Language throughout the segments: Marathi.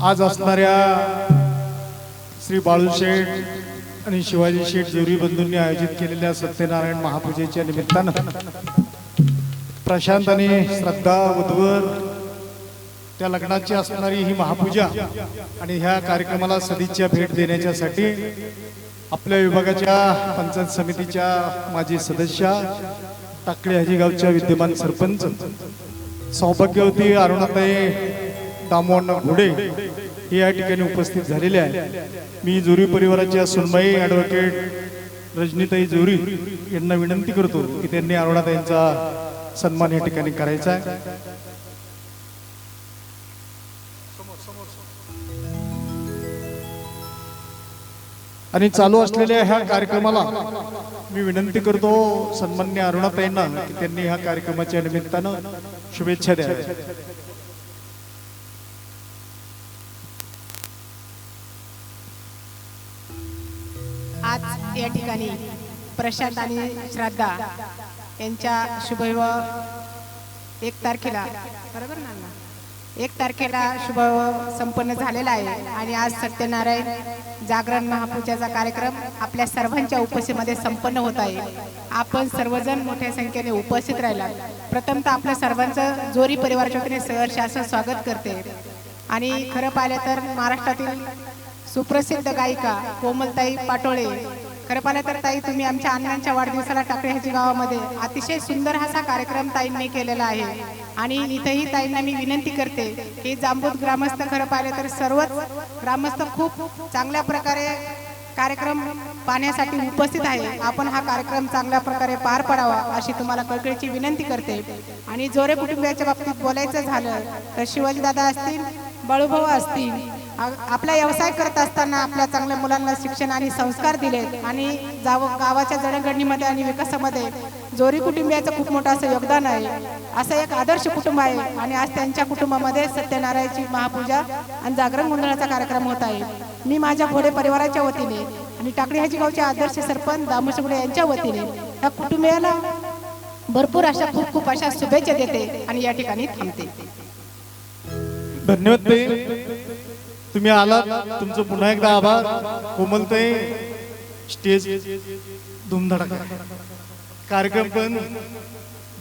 आज असणाऱ्या श्री बाळू शेठ आणि शिवाजी शेठ जोरी बंधूंनी आयोजित केलेल्या सत्यनारायण महापूजेच्या निमित्तानं प्रशांत आणि श्रद्धा उद्वर त्या लग्नाची असणारी ही महापूजा आणि ह्या कार्यक्रमाला सदिच्छा भेट देण्याच्यासाठी आपल्या विभागाच्या पंचायत समितीच्या माजी सदस्या टाकळी हजीगावच्या विद्यमान सरपंच सौभाग्यवती अरुणाताई दामोअण्णा घोडे हे या ठिकाणी उपस्थित झालेले आहे मी जोरी परिवाराच्या सुनबाई ॲडव्होकेट रजनीताई जोरी यांना विनंती करतो की त्यांनी अरुणाताईंचा सन्मान या ठिकाणी करायचा आहे. आणि चालू असलेल्या ह्या कार्यक्रमाला मी विनंती करतो सन्मान्य अरुणाताईंना की त्यांनी ह्या कार्यक्रमाच्या निमित्तानं शुभेच्छा द्याव्या आज या ठिकाणी प्रशांत आणि श्रद्धा यांच्या शुभविवाह एक तारखेला बरोबर ना? एक तारखेला शुभ संपन्न झालेला आहे आणि आज सत्यनारायण जागरण महापूजाचा कार्यक्रम आपल्या सर्वांच्या उपस्थितीमध्ये संपन्न होत आहे. आपण सर्वजण मोठ्या संख्येने उपस्थित राहिला. प्रथमतः आपल्या सर्वांचं जोरी परिवारच्या वतीने सहर्ष असं स्वागत करते. आणि खरं पाहिलं तर महाराष्ट्रातील सुप्रसिद्ध गायिका कोमलताई पाटोळे खरं पाहिलं तर ताई तुम्ही आमच्या अण्णांच्या वाढदिवसाला टाकळे ह्याच्या गावामध्ये. अतिशय सुंदर असा कार्यक्रम ताईंनी केलेला आहे. आणि इथंही ताईंना मी विनंती करते की जांबूत ग्रामस्थ खरं पाहिलं तर सर्वच ग्रामस्थ खूप चांगल्या प्रकारे कार्यक्रम पाहण्यासाठी उपस्थित आहे. आपण हा कार्यक्रम चांगल्या प्रकारे पार पडावा अशी तुम्हाला कळकळीची विनंती करते. आणि जोरे कुटुंबियाच्या बाबतीत बोलायचं झालं तर शिवाजीदादा असतील बाळूभाऊ असतील आपला व्यवसाय करत असताना आपल्या चांगल्या मुलांना शिक्षण आणि संस्कार दिले आणि जाव गावाच्या जडणघडणीमध्ये आणि विकासामध्ये जोरी कुटुंबियाचं खूप मोठं असं योगदान आहे. असं एक आदर्श कुटुंब आहे आणि आज त्यांच्या कुटुंबामध्ये सत्यनारायणची महापूजा आणि जागरण गोंधळाचा कार्यक्रम होत आहे. मी माझ्या घोडे परिवाराच्या वतीने आणि टाकडी ह्याची गावचे आदर्श सरपंच दामोशगुडे यांच्या वतीने या कुटुंबियाला भरपूर अशा खूप खूप अशा शुभेच्छा देते आणि या ठिकाणी थांबते. धन्यवाद तुम्ही आलात. तुमचं पुन्हा एकदा आभार. कोमलते स्टेज धुमधडाका. कार्यक्रम पण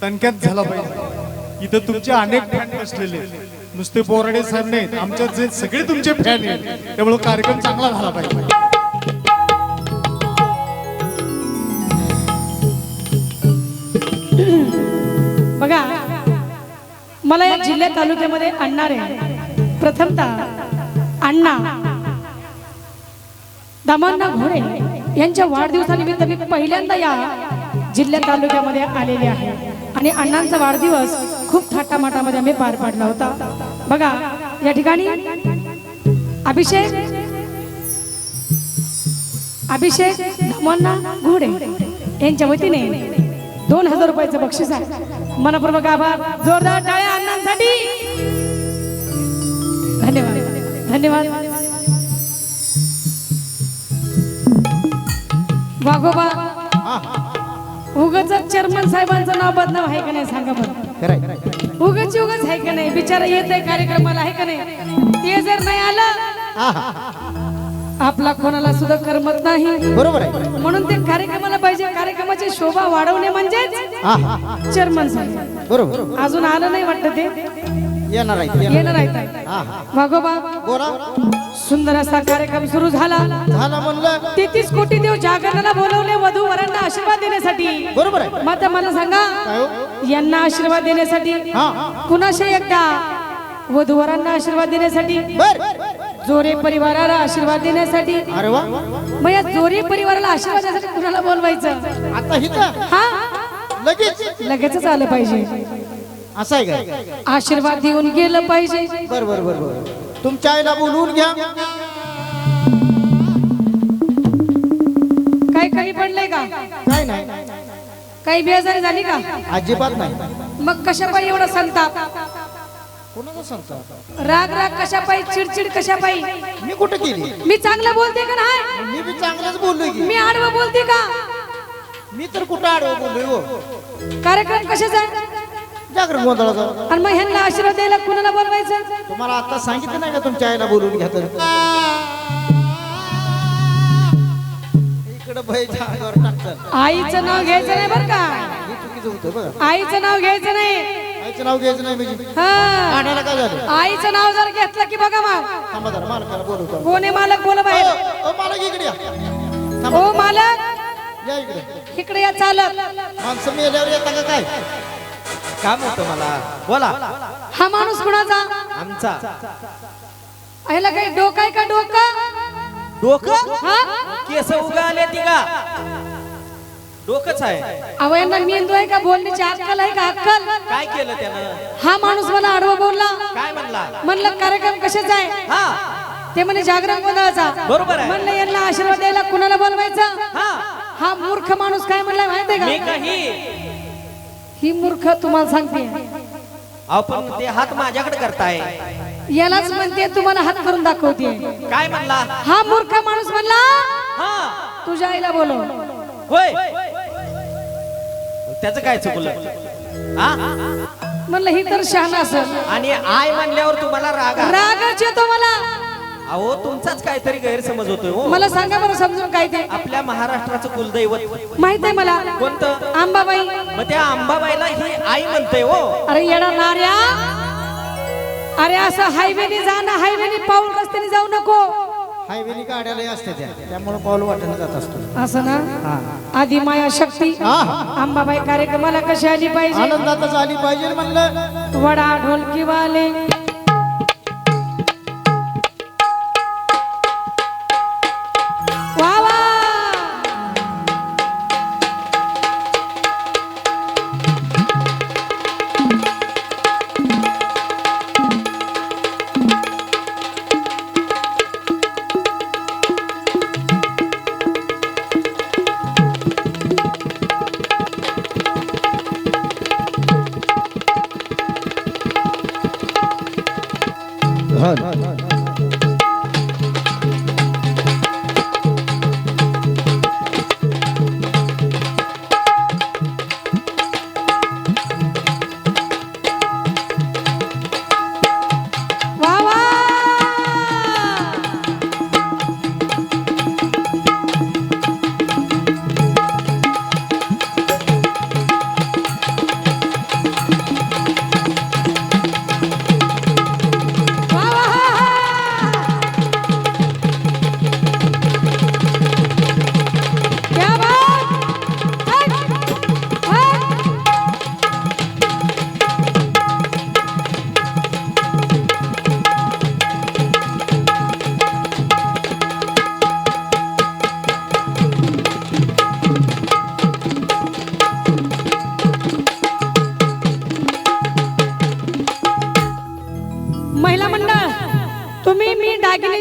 दणक्यात झाला पाहिजे. इथं तुमचे अनेक फॅन बसलेले नुसते बोराडे सर नाहीत. आमच्यात जे सगळे तुमचे फॅन आहेत त्यामुळे कार्यक्रम चांगला झाला पाहिजे. बघा मला या जिल्ह्या तालुक्यामध्ये आणणारे प्रथमतः अण्णा दामांना घोडे यांच्या वाढदिवसानिमित्त मी पहिल्यांदा या जिल्ह्या तालुक्यामध्ये आलेले आहे. आणि अण्णांचा वाढदिवस खूप थाटामाटामध्ये आम्ही पार पाडला होता. बघा या ठिकाणी अभिषेक अभिषेक घोडे यांच्या वतीने दोन हजार रुपयाचं बक्षीस आहे. मनपूर्वक आभार. जोरदार टाळ्या अण्णांसाठी. धन्यवाद. धन्यवाद. वाघोबा उगच चेअरमन साहेबांचं नाव बदनाव आहे का नाही सांगा बरं? उगच उगच आहे का नाही? बिचारा येत आहे कार्यक्रमाला आहे का नाही? ते जर नाही आलं आपला कोणाला सुद्धा करमत नाही. बरोबर आहे. म्हणून ते कार्यक्रमाला पाहिजे. कार्यक्रमाची शोभा वाढवणे म्हणजेच चेअरमन साहेब बरोबर. अजून आलं नाही वाटतं ते? येणार आहे येणार. येणार आहेत. हा, हा. वाघोबा बोला सुंदर असा कार्यक्रम सुरू झाला. झालं म्हणलं. तेहतीस कोटी देव जागरणाला बोलवले वधू वरांना आशीर्वाद देण्यासाठी. बरोबर आहे. माता मला सांगा काय हो? यांना आशीर्वाद देण्यासाठी हा. कुणाशी एकदा वधूवरांना आशीर्वाद देण्यासाठी? बर. जोरे परिवाराला आशीर्वाद देण्यासाठी? अरे वा. मग या जोरे परिवाराला आशीर्वाद देण्यासाठी कुणाला बोलवायचं? आता हिथं हा? लगेच? लगेचच आलं पाहिजे. असं आहे काय आशीर्वाद देऊन गेलं पाहिजे. बर बर बर बर. तुमच्या आईला बोलवून घ्या. काही कमी पडलंय का? काय नाही. काही बेजारी झाली का? अजिबात नाही. मग कशा पायी एवढा संताप कोणाला सांगता राग राग कशा पायी चिडचिड कशा पायी मी कुठं केली? मी चांगलं बोलते का नाही? मी बी चांगलंच बोललोय की. मी आडवं बोलते का? मी तर कुठं आडवं बोललोय हो. कार्यक्रम कशाचा आहे? जागरण गोंधळाचा आणि मग ह्यांना आशीर्वाद द्यायला कुणाला बोलवायचं? तुम्हाला आता सांगितलं नाही का तुमच्या आईला बोलून घ्या तर? इकडं टाकतात. आईचं नाव घ्यायचं नाही बरं का? हे चुकीचं होतं बघा. आईचं नाव घ्यायचं नाही. आईचं नाव घ्यायचं नाही म्हणजे? हा. गाण्याला काय झालं? आईचं नाव जर घेतलं की बघा मग. थांबा जरा मालकाला बोलवतो कोणी मालक? बोल बाहेर. ओ, ओ, मालक इकडे या. थांबा. ओ मालक. या इकडे. इकडे या चालत. माणसं मेल्यावर येता का काय? काम होतं मला. बोला. हा माणूस कुणाचा? आमचा. ह्याला काही डोकं आहे का डोकं? डोकं? हा? केस उगाले ती का? डोकंच आहे. अहो यांना मेंदू आहे का बोलण्याची अक्कल आहे का अक्कल? काय केलं त्यानं? हा माणूस मला आडवा बोलला. काय म्हणला? म्हणलं कार्यक्रम कशाचा आहे? हा. ते म्हणे जागरण गोंधळाचा. बरोबर आहे. म्हणलं यांना आशीर्वाद द्यायला कुणाला बोलवायचं? हा. हा मूर्ख माणूस काय म्हणलाय माहितीये मी का काही ही मूर्ख तुम्हाला सांगते. आपण ते हात माझ्याकडे करताय. यालाच म्हणते तुम्हाला हात करून दाखवते. काय म्हणला? हा मूर्ख माणूस म्हणला हा. तुझ्या आईला बोलव. होय. त्याचं काय चुकलं? हा? म्हणलं ही तर शहाणा असेल. आणि आय म्हणल्यावर तुम्हाला राग. रागच येतो मला अहो तुमचाच काहीतरी गैरसमज होतोय हो. मला सांगा बरं समजून काय ते? आपल्या महाराष्ट्राचं कुलदैवत. माहीत आहे मला. कोणतं? आंबाबाई. मग त्या अंबाबाईला ही आई म्हणते हो. अरे येडा नार्या अरे असं हायवेने जाणं हायवेने पाऊल रस्त्याने जाऊ नको. हायवेनी गाड्याला असते त्या. त्यामुळे पाऊल वाटेला जात असतो. असं ना? आधी माया शक्ती. हा. अंबाबाई कार्यक्रमाला कशी आली पाहिजे? आनंदातच आली पाहिजे म्हणलं. वडा ढोलकी वा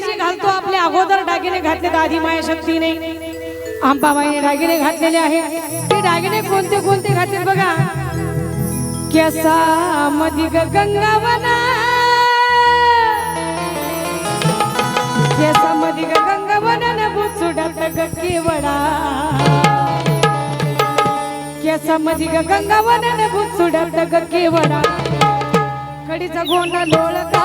दागिने घालतो आपले अगोदर दागिने घातले आधी माया शक्तीने. आंबाबाईने दागिने घातलेले आहे ते दागिने कोणते कोणते घातले बघा? केसा मधी गंगावना केसा मधी गंगावना बुचुडात ग केवडा केसा मधी गंगावना बुचुडात ग केवडा कडीचा गोंडा लोळका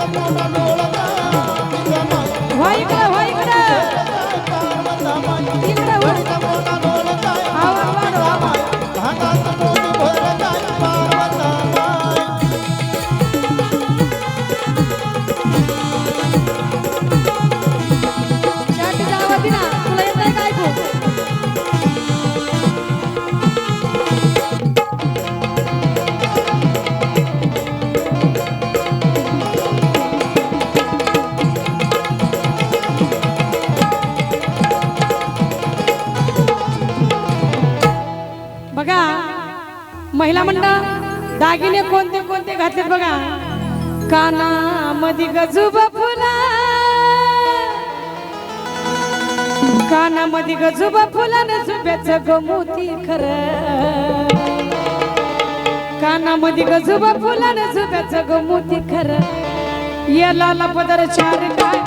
हे कडीचा मोठा दागिने कोणते कोणते घातले बघा. काना मधी गजूब फुला. कानामध्ये फुला न झुब्याच गमोती खर. कानामध्ये फुला न झुब्याच गमोती खर. याला पदर चार काय